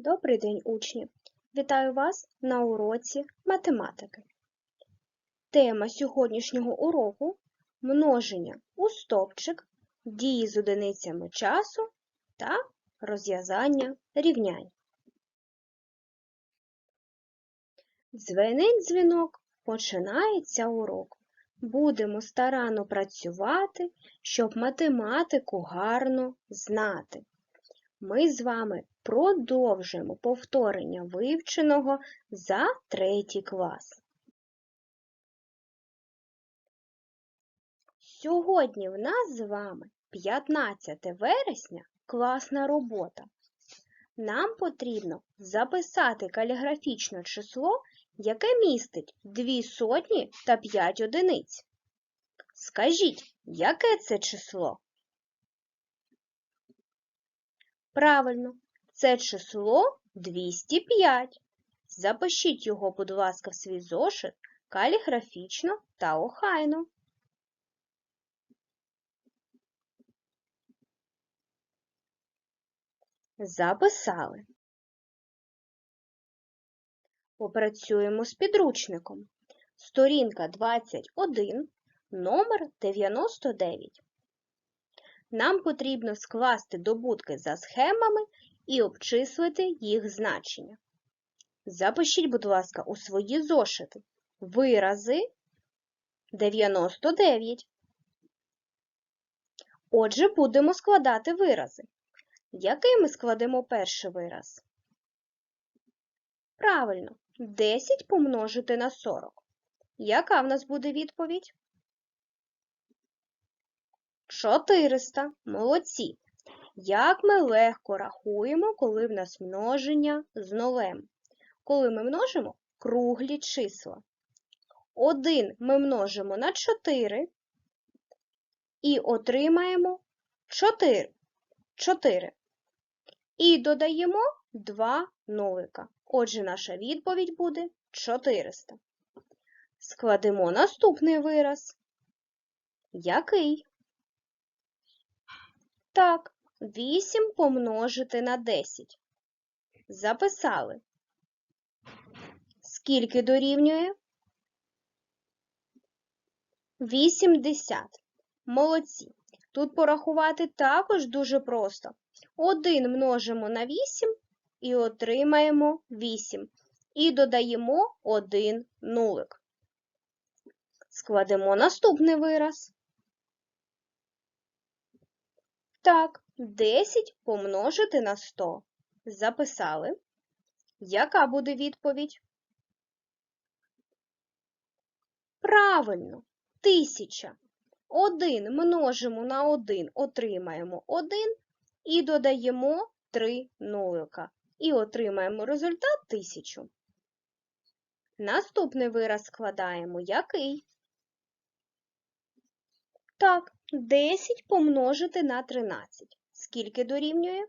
Добрий день, учні! Вітаю вас на уроці математики. Тема сьогоднішнього уроку множення у стовпчик, дії з одиницями часу та розв'язання рівнянь. Дзвенить дзвінок, починається урок. Будемо старанно працювати, щоб математику гарно знати. Ми з вами продовжимо повторення вивченого за третій клас. Сьогодні в нас з вами 15 вересня класна робота. Нам потрібно записати каліграфічне число, яке містить 2 сотні та 5 одиниць. Скажіть, яке це число? Правильно, це число 205. Запишіть його, будь ласка, в свій зошит каліграфічно та охайно. Записали. Попрацюємо з підручником. Сторінка 21, номер 99. Нам потрібно скласти добутки за схемами і обчислити їх значення. Запишіть, будь ласка, у свої зошити вирази 99. Отже, будемо складати вирази. Який ми складемо перший вираз? Правильно, 10 помножити на 40. Яка в нас буде відповідь? 400. Молодці. Як ми легко рахуємо, коли в нас множення з нулем. Коли ми множимо круглі числа. 1 ми множимо на 4 і отримаємо 4. 4. І додаємо 2 нолика. Отже, наша відповідь буде 400. Складемо наступний вираз. Який? Так, 8 помножити на 10. Записали. Скільки дорівнює? 80. Молодці. Тут порахувати також дуже просто. 1 множимо на 8 і отримаємо 8. І додаємо 1 нулик. Складемо наступний вираз. Так, 10 помножити на 100. Записали. Яка буде відповідь? Правильно, 1000. 1 множимо на 1, отримаємо 1 і додаємо 3 нулика. І отримаємо результат 1000. Наступний вираз складаємо який? Так, 10 помножити на 13. Скільки дорівнює?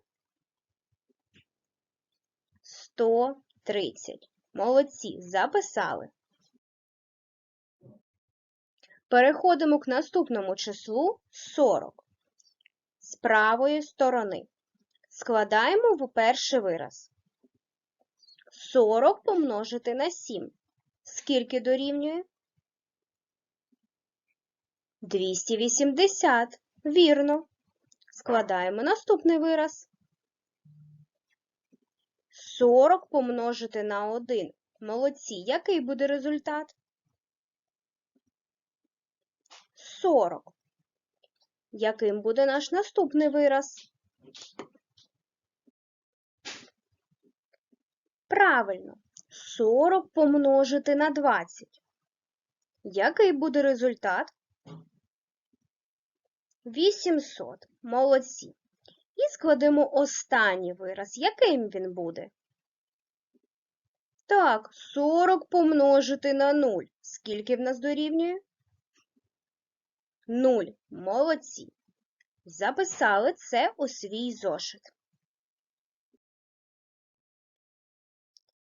130. Молодці, записали. Переходимо к наступному числу 40. З правої сторони. Складаємо в перший вираз. 40 помножити на 7. Скільки дорівнює? 280. Вірно. Складаємо наступний вираз. 40 помножити на 1. Молодці. Який буде результат? 40. Яким буде наш наступний вираз? Правильно. 40 помножити на 20. Який буде результат? 800. Молодці. І складемо останній вираз. Яким він буде? Так, 40 помножити на 0. Скільки в нас дорівнює? 0. Молодці. Записали це у свій зошит.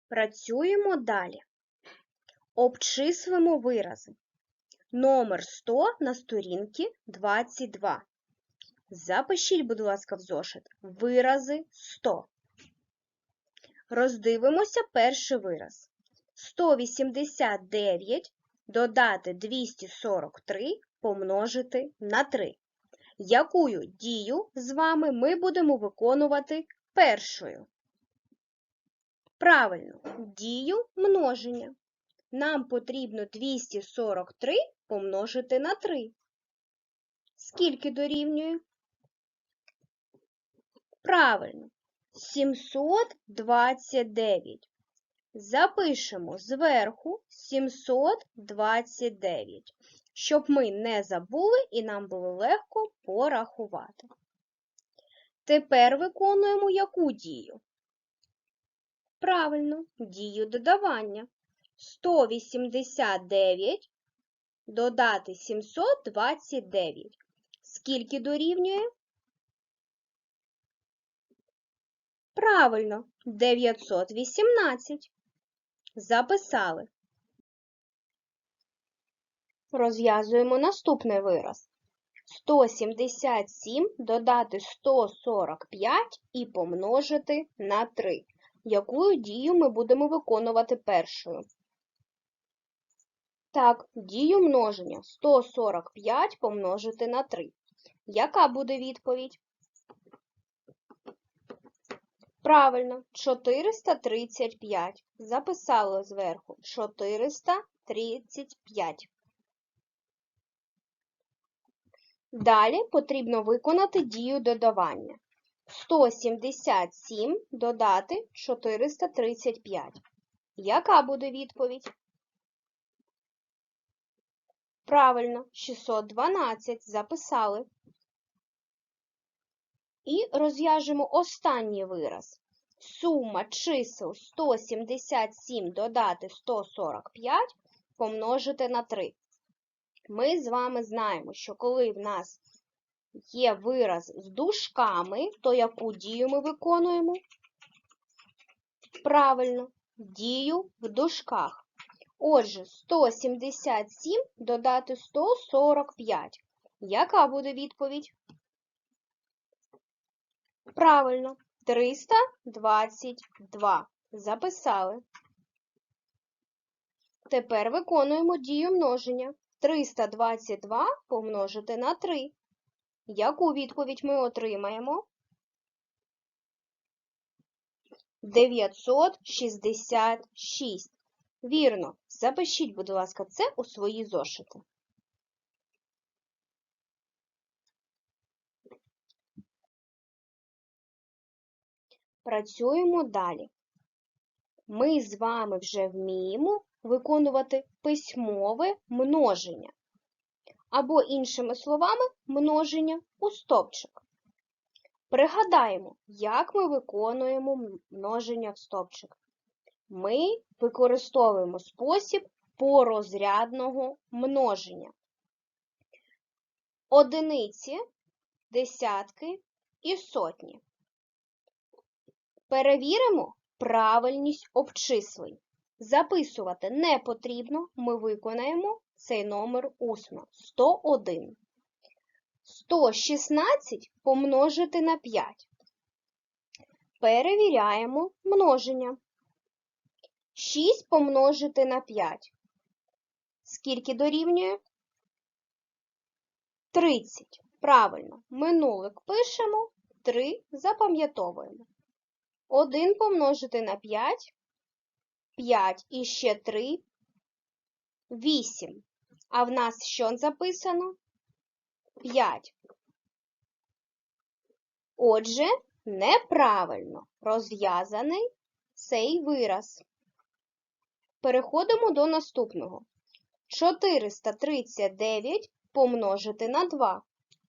Працюємо далі. Обчислимо вирази. Номер 100 на сторінці 22. Запишіть, будь ласка, в зошит вирази 100. Роздивимося перший вираз. 189 додати 243 помножити на 3. Якую дію з вами ми будемо виконувати першою? Правильно, дію множення. Нам потрібно 243 помножити на 3. Скільки дорівнює? Правильно, 729. Запишемо зверху 729, щоб ми не забули і нам було легко порахувати. Тепер виконуємо яку дію? Правильно, дію додавання. 189 додати 729. Скільки дорівнює? Правильно, 918. Записали. Розв'язуємо наступний вираз. 177 додати 145 і помножити на 3. Яку дію ми будемо виконувати першою? Так, дію множення 145 помножити на 3. Яка буде відповідь? Правильно, 435. Записали зверху 435. Далі потрібно виконати дію додавання. 177 додати 435. Яка буде відповідь? Правильно, 612 записали. І розв'яжемо останній вираз. Сума чисел 177 додати 145 помножити на 3. Ми з вами знаємо, що коли в нас є вираз з дужками, то яку дію ми виконуємо? Правильно, дію в дужках. Отже, 177 додати 145. Яка буде відповідь? Правильно, 322. Записали. Тепер виконуємо дію множення. 322 помножити на 3. Яку відповідь ми отримаємо? 966. Вірно. Запишіть, будь ласка, це у свої зошити. Працюємо далі. Ми з вами вже вміємо виконувати письмове множення. Або, іншими словами, множення у стовпчик. Пригадаємо, як ми виконуємо множення в стовпчик. Ми використовуємо спосіб порозрядного множення. Одиниці, десятки і сотні. Перевіримо правильність обчислень. Записувати не потрібно, ми виконаємо цей номер усно. 101. 116 помножити на 5. Перевіряємо множення. 6 помножити на 5. Скільки дорівнює? 30. Правильно. Минулик пишемо, 3 запам'ятовуємо. 1 помножити на 5. 5 і ще 3. 8. А в нас що записано? 5. Отже, неправильно розв'язаний цей вираз. Переходимо до наступного. 439 помножити на 2.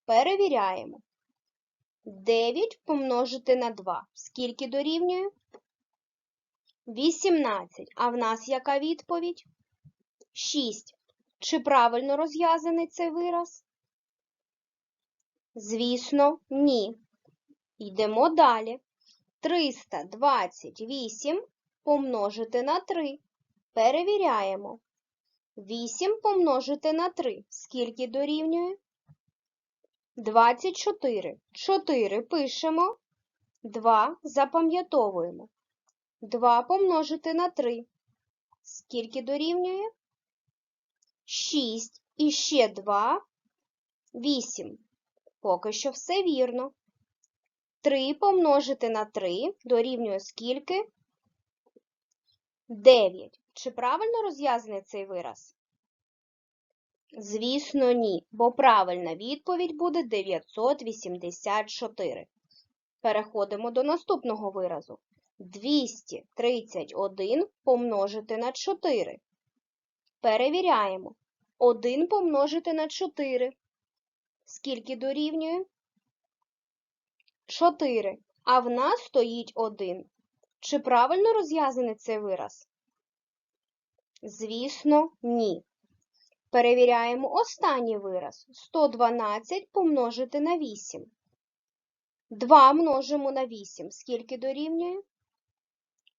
Перевіряємо. 9 помножити на 2. Скільки дорівнює? 18. А в нас яка відповідь? 6. Чи правильно розв'язаний цей вираз? Звісно, ні. Йдемо далі. 328 помножити на 3. Перевіряємо. 8 помножити на 3. Скільки дорівнює? 24. 4 пишемо. 2 запам'ятовуємо. 2 помножити на 3. Скільки дорівнює? 6 і ще 2 – 8. Поки що все вірно. 3 помножити на 3 дорівнює скільки? 9. Чи правильно розв'язаний цей вираз? Звісно, ні, бо правильна відповідь буде 984. Переходимо до наступного виразу. 231 помножити на 4. Перевіряємо. 1 помножити на 4. Скільки дорівнює? 4. А в нас стоїть 1. Чи правильно розв'язаний цей вираз? Звісно, ні. Перевіряємо останній вираз. 112 помножити на 8. 2 множимо на 8. Скільки дорівнює?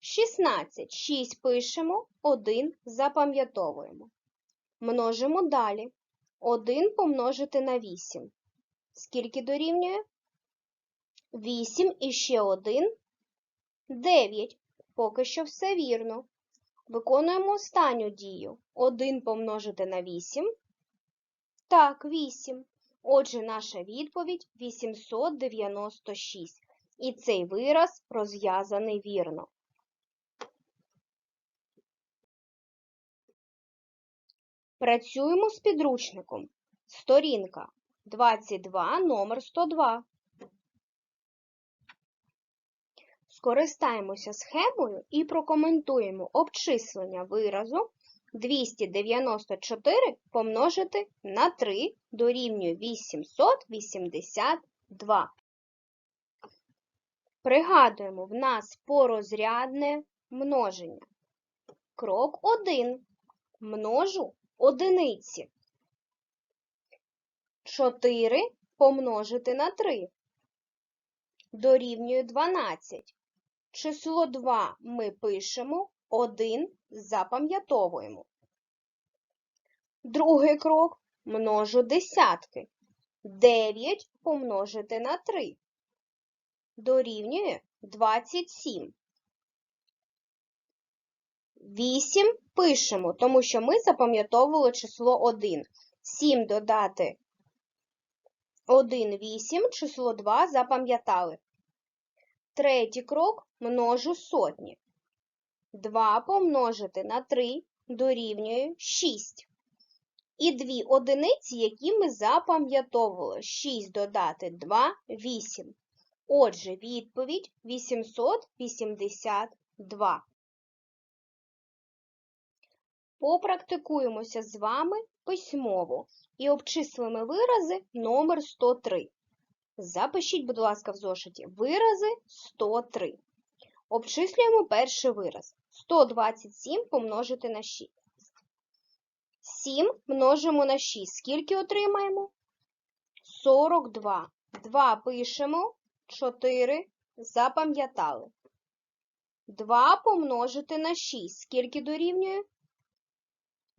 16. 6 пишемо, 1 запам'ятовуємо. Множимо далі. 1 помножити на 8. Скільки дорівнює? 8 і ще 1 – 9. Поки що все вірно. Виконуємо останню дію. 1 помножити на 8. Так, 8. Отже, наша відповідь 896. І цей вираз розв'язаний вірно. Працюємо з підручником. Сторінка 22, номер 102. Скористаємося схемою і прокоментуємо обчислення виразу 294 помножити на 3 дорівнює 882. Пригадуємо, в нас порозрядне множення. Крок 1. Множу одиниці. 4 помножити на 3 дорівнює 12. Число 2 ми пишемо, 1 запам'ятовуємо. Другий крок множу десятки. 9 помножити на 3 дорівнює 27. 8 пишемо, тому що ми запам'ятовували число 1. 7 додати 1, 8, число 2 запам'ятали. Третій крок множу сотні. 2 помножити на 3 дорівнює 6. І дві одиниці, які ми запам'ятовували. 6 додати 2 – 8. Отже, відповідь 882. Попрактикуємося з вами письмово і обчислимо вирази номер 103. Запишіть, будь ласка, в зошиті вирази 103. Обчислюємо перший вираз. 127 помножити на 6. 7 множимо на 6. Скільки отримаємо? 42. 2 пишемо, 4 запам'ятали. 2 помножити на 6. Скільки дорівнює?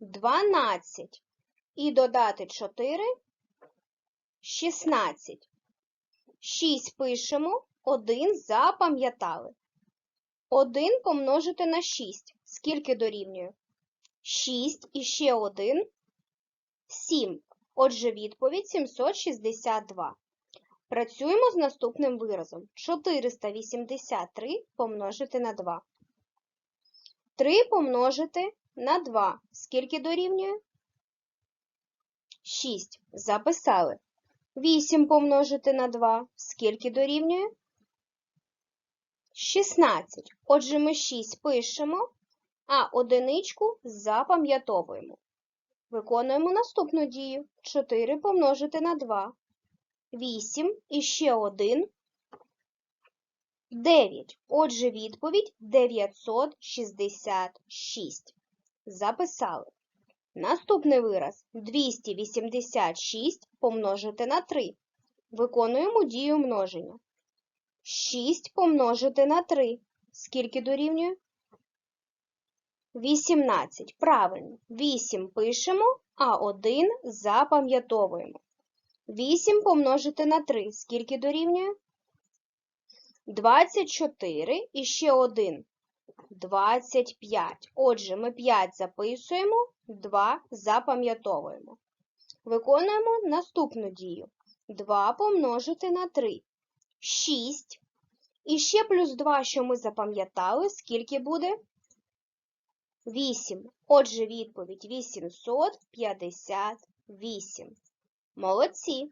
12. І додати 4 – 16. 6 пишемо, 1 запам'ятали. 1 помножити на 6. Скільки дорівнює? 6 і ще 1 – 7. Отже, відповідь 762. Працюємо з наступним виразом. 483 помножити на 2. 3 помножити на 2. Скільки дорівнює? 6. Записали. 8 помножити на 2. Скільки дорівнює? 16. Отже, ми 6 пишемо, а одиничку запам'ятовуємо. Виконуємо наступну дію. 4 помножити на 2. 8 і ще 1. 9. Отже, відповідь 966. Записали. Наступний вираз 286 помножити на 3. Виконуємо дію множення. 6 помножити на 3. Скільки дорівнює? 18. Правильно. 8 пишемо, а 1 запам'ятовуємо. 8 помножити на 3. Скільки дорівнює? 24 і ще 1. 25. Отже, ми 5 записуємо, 2 запам'ятовуємо. Виконуємо наступну дію. 2 помножити на 3. 6. І ще плюс 2, що ми запам'ятали, скільки буде? 8. Отже, відповідь 858. Молодці.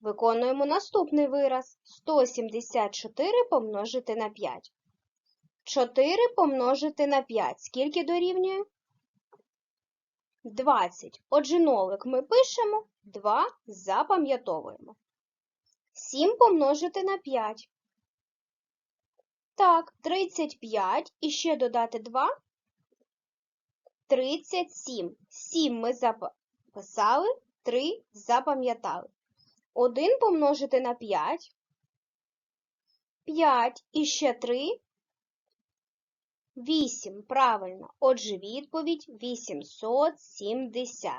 Виконуємо наступний вираз. 174 помножити на 5. 4 помножити на 5. Скільки дорівнює? 20. Отже, нолик ми пишемо, 2 запам'ятовуємо. 7 помножити на 5. Так, 35 і ще додати 2. 37. 7 ми записали, 3 запам'ятали. 1 помножити на 5. 5 і ще 3. 8. Правильно. Отже, відповідь 870.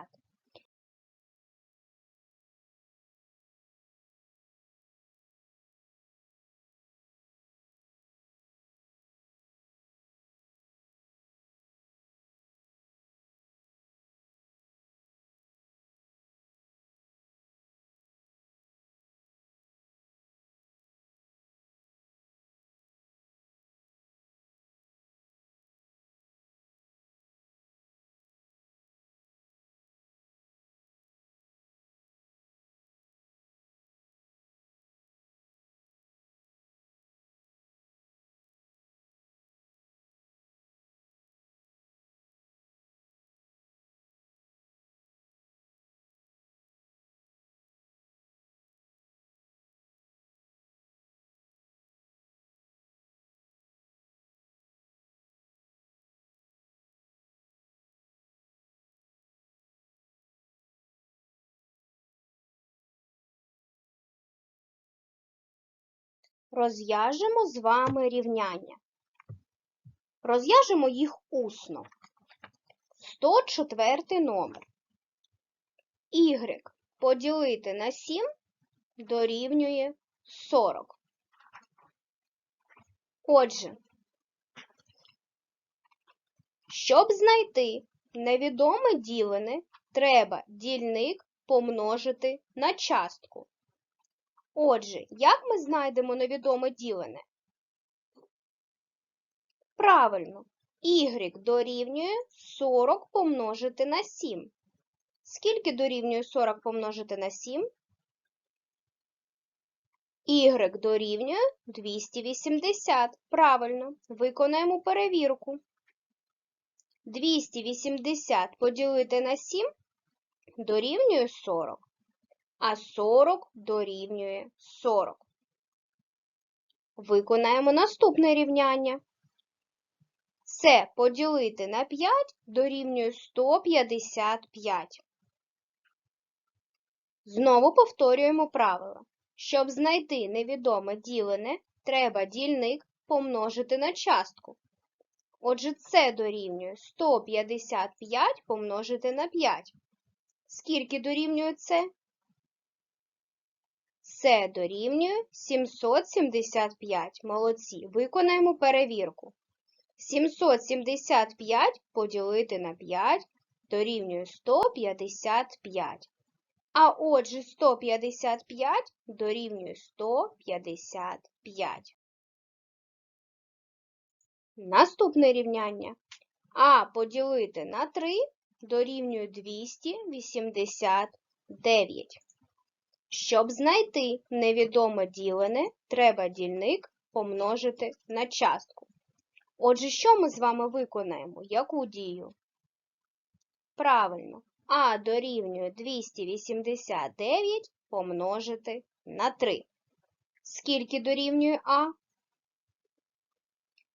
Розв'яжемо з вами рівняння. Розв'яжемо їх усно. 104 номер. Y поділити на 7 дорівнює 40. Отже, щоб знайти невідоме ділене, треба дільник помножити на частку. Отже, як ми знайдемо невідоме ділене? Правильно, y дорівнює 40 помножити на 7. Скільки дорівнює 40 помножити на 7? Y дорівнює 280. Правильно, виконаємо перевірку. 280 поділити на 7 дорівнює 40 а 40 дорівнює 40. Виконаємо наступне рівняння. Це поділити на 5 дорівнює 155. Знову повторюємо правило. Щоб знайти невідоме ділене, треба дільник помножити на частку. Отже, це дорівнює 155 помножити на 5. Скільки дорівнює це? Це дорівнює 775. Молодці. Виконаємо перевірку. 775 поділити на 5 дорівнює 155. А отже, 155 дорівнює 155. Наступне рівняння. А поділити на 3 дорівнює 289. Щоб знайти невідоме ділене, треба дільник помножити на частку. Отже, що ми з вами виконаємо? Яку дію? Правильно, А дорівнює 289 помножити на 3. Скільки дорівнює А?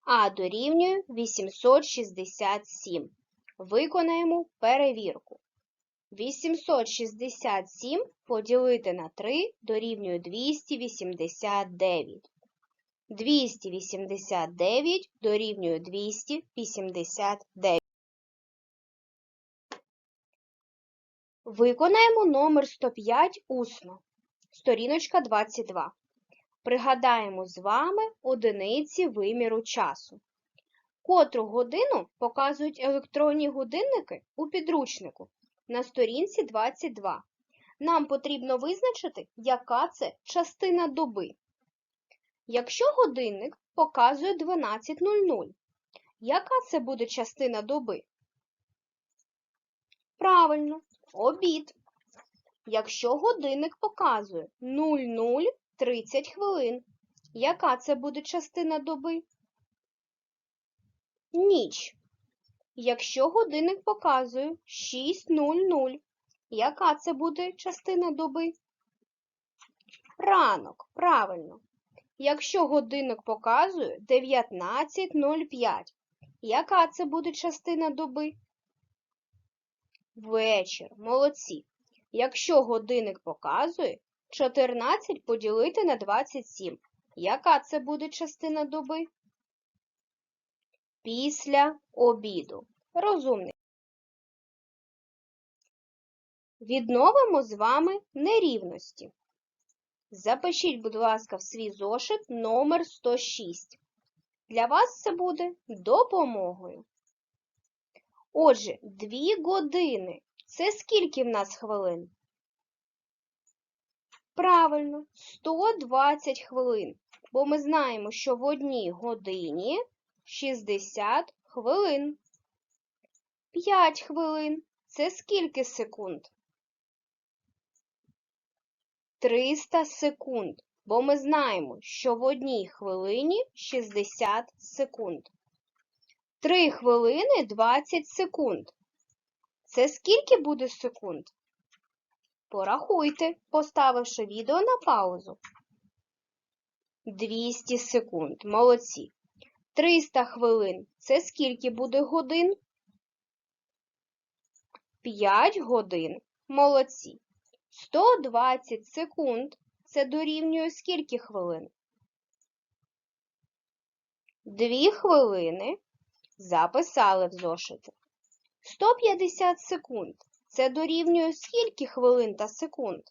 А дорівнює 867. Виконаємо перевірку. 867 поділити на 3 дорівнює 289. 289 дорівнює 289. Виконаємо номер 105 усно. Сторіночка 22. Пригадаємо з вами одиниці виміру часу. Котру годину показують електронні годинники у підручнику на сторінці 22. Нам потрібно визначити, яка це частина доби. Якщо годинник показує 12.00, яка це буде частина доби? Правильно, обід. Якщо годинник показує 00.30 хвилин, яка це буде частина доби? Ніч. Якщо годинник показує 6.00, яка це буде частина доби? Ранок, правильно. Якщо годинник показує 19.05, яка це буде частина доби? Вечір, молодці. Якщо годинник показує 14 поділити на 27, яка це буде частина доби? Після обіду. Розумний. Відновимо з вами нерівності. Запишіть, будь ласка, в свій зошит номер 106. Для вас це буде допомогою. Отже, 2 години. Це скільки в нас хвилин? Правильно, 120 хвилин. Бо ми знаємо, що в одній годині 60 хвилин. 5 хвилин. Це скільки секунд? 300 секунд. Бо ми знаємо, що в одній хвилині 60 секунд. 3 хвилини 20 секунд. Це скільки буде секунд? Порахуйте, поставивши відео на паузу. 200 секунд. Молодці. 300 хвилин. Це скільки буде годин? 5 годин. Молодці. 120 секунд. Це дорівнює скільки хвилин? 2 хвилини. Записали в зошити. 150 секунд. Це дорівнює скільки хвилин та секунд?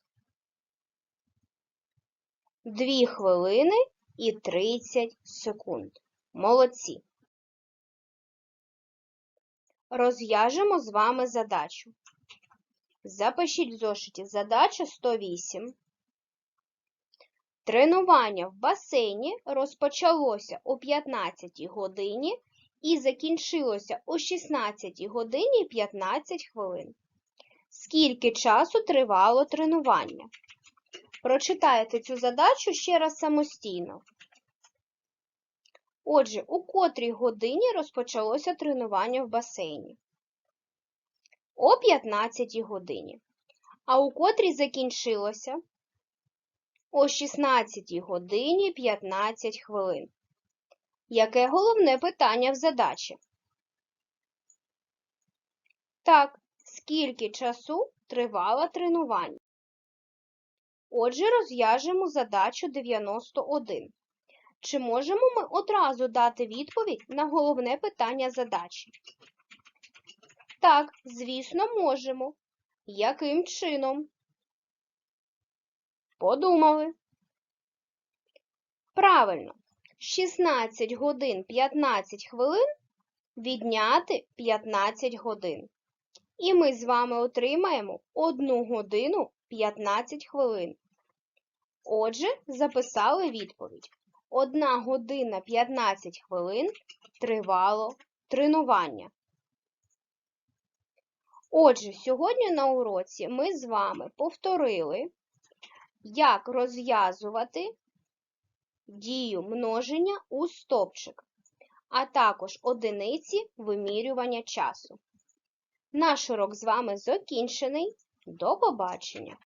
2 хвилини і 30 секунд. Молодці. Розв'яжемо з вами задачу. Запишіть в зошиті задача 108. Тренування в басейні розпочалося о 15 годині і закінчилося о 16 годині 15 хвилин. Скільки часу тривало тренування? Прочитайте цю задачу ще раз самостійно. Отже, у котрій годині розпочалося тренування в басейні? О 15 годині. А у котрій закінчилося? О 16 годині 15 хвилин. Яке головне питання в задачі? Так, скільки часу тривало тренування? Отже, розв'яжемо задачу 91. Чи можемо ми одразу дати відповідь на головне питання задачі? Так, звісно, можемо. Яким чином? Подумали. Правильно. 16 годин 15 хвилин відняти 15 годин. І ми з вами отримаємо 1 годину 15 хвилин. Отже, записали відповідь. 1 година 15 хвилин тривало тренування. Отже, сьогодні на уроці ми з вами повторили, як розв'язувати дію множення у стопчик, а також одиниці вимірювання часу. Наш урок з вами закінчений. До побачення!